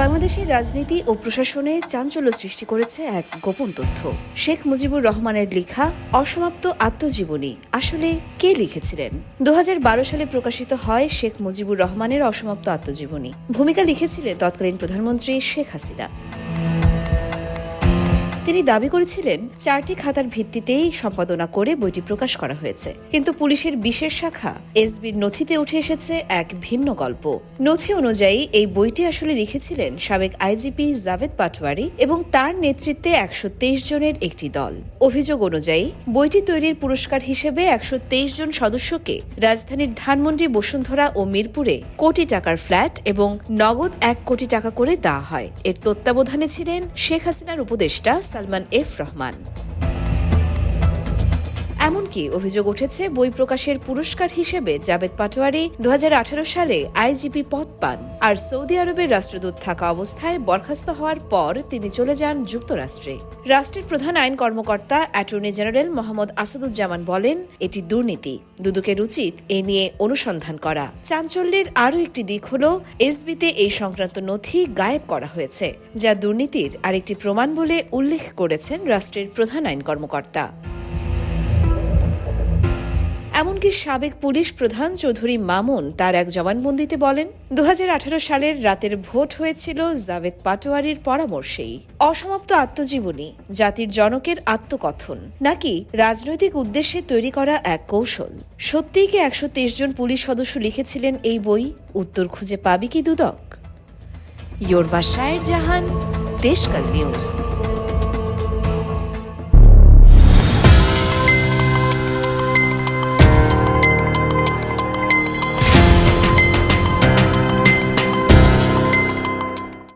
বাংলাদেশের রাজনীতি ও প্রশাসনে চাঞ্চল্য সৃষ্টি করেছে এক গোপন তথ্য। শেখ মুজিবুর রহমানের লেখা, অসমাপ্ত আত্মজীবনী, আসলে কে লিখেছিলেন? দু হাজার বারো সালে প্রকাশিত হয় শেখ মুজিবুর রহমানের অসমাপ্ত আত্মজীবনী। ভূমিকা লিখেছিলেন তৎকালীন প্রধানমন্ত্রী শেখ হাসিনা। তিনি দাবি করেছিলেন, চারটি খাতার ভিত্তিতেই সম্পাদনা করে বইটি প্রকাশ করা হয়েছে। কিন্তু পুলিশের বিশেষ শাখা এসবির নথিতে উঠে এসেছে এক ভিন্ন গল্প। নথি অনুযায়ী এই বইটি আসলে লিখেছিলেন সাবেক আইজিপি জাভেদ পাটওয়ারি এবং তার নেতৃত্বে একশো তেইশ জনের একটি দল। অভিযোগ অনুযায়ী, বইটি তৈরির পুরস্কার হিসেবে একশো তেইশ জন সদস্যকে রাজধানীর ধানমন্ডি, বসুন্ধরা ও মিরপুরে কোটি টাকার ফ্ল্যাট এবং নগদ এক কোটি টাকা করে দেওয়া হয়। এর তত্ত্বাবধানে ছিলেন শেখ হাসিনার উপদেষ্টা সালমান এফ রহমান। এমনকি অভিযোগ উঠেছে, বই প্রকাশের পুরস্কার হিসেবে জাবেদ পাটোয়ারি দু হাজার আঠারো সালে আইজিপি পদ পান। আর সৌদি আরবের রাষ্ট্রদূত থাকা অবস্থায় বরখাস্ত হওয়ার পর তিনি চলে যান যুক্তরাষ্ট্রে। রাষ্ট্রের প্রধান আইন কর্মকর্তা অ্যাটর্নি জেনারেল মোহাম্মদ আসাদুজ্জামান বলেন, এটি দুর্নীতি। দুদকের উচিত এ নিয়ে অনুসন্ধান করা। চাঞ্চল্যের আরও একটি দিক হল, এসবিতে এই সংক্রান্ত নথি গায়েব করা হয়েছে, যা দুর্নীতির আরেকটি প্রমাণ বলে উল্লেখ করেছেন রাষ্ট্রের প্রধান আইন কর্মকর্তা। এমনকি সাবেক পুলিশ প্রধান চৌধুরী মামুন তার এক জবানবন্দিতে বলেন দু হাজার আঠারো সালের রাতের ভোট হয়েছিল জাভেদ পাটোয়ারির পরামর্শেই। অসমাপ্ত আত্মজীবনী, জাতির জনকের আত্মকথন, নাকি রাজনৈতিক উদ্দেশ্যে তৈরি করা এক কৌশল। সত্যিই কি একশো জন পুলিশ সদস্য লিখেছিলেন এই বই? উত্তর খুঁজে পাবি কি দুদক? Your বাসায়ের Jahan, দেশকাল news.